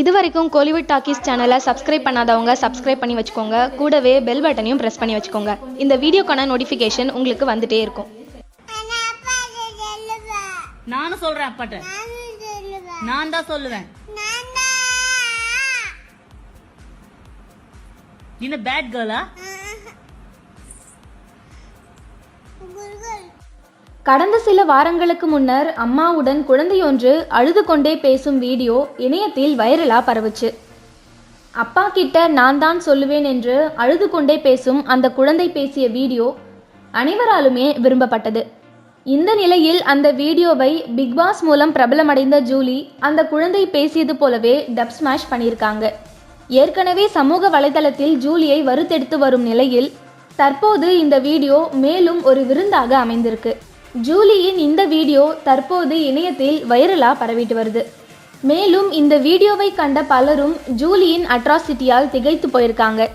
இது வரைக்கும் கோலிவுட் டாக்கீஸ் சேனலை சப்ஸ்கிரைப் பண்ணாதவங்க சப்ஸ்கிரைப் பண்ணி வச்சுக்கோங்க கூடவே பெல் பட்டனையும் ப்ரெஸ் பண்ணி வச்சுக்கோங்க இந்த வீடியோக்கான நோட்டிஃபிகேஷன் உங்களுக்கு வந்துட்டே இருக்கும். நானும் சொல்றேன் அப்பாட்ட. நான் தான் சொல்லுவேன். நீ பேட் கேர்ளா. கடந்த சில வாரங்களுக்கு முன்னர் அம்மாவுடன் குழந்தையொன்று அழுது கொண்டே பேசும் வீடியோ இணையத்தில் வைரலா பரவுச்சு. அப்பா கிட்ட நான் தான் சொல்லுவேன் என்று அழுது கொண்டே பேசும் அந்த குழந்தை பேசிய வீடியோ அனைவராலுமே விரும்பப்பட்டது. இந்த நிலையில் அந்த வீடியோவை பிக் பாஸ் மூலம் பிரபலமடைந்த ஜூலி அந்த குழந்தை பேசியது போலவே டப் ஸ்மாஷ் பண்ணியிருக்காங்க. ஏற்கனவே சமூக வலைதளத்தில் ஜூலியை வறுத்தெடுத்து வரும் நிலையில் தற்போது இந்த வீடியோ மேலும் ஒரு விருந்தாக அமைந்திருக்கு. ஜூலியின் இந்த வீடியோ தற்போது இணையத்தில் வைரலா பரவிட்டு வருது. மேலும் இந்த வீடியோவை கண்ட பலரும் ஜூலியின் அட்ராசிட்டியால் திகைத்து போயிருக்காங்க.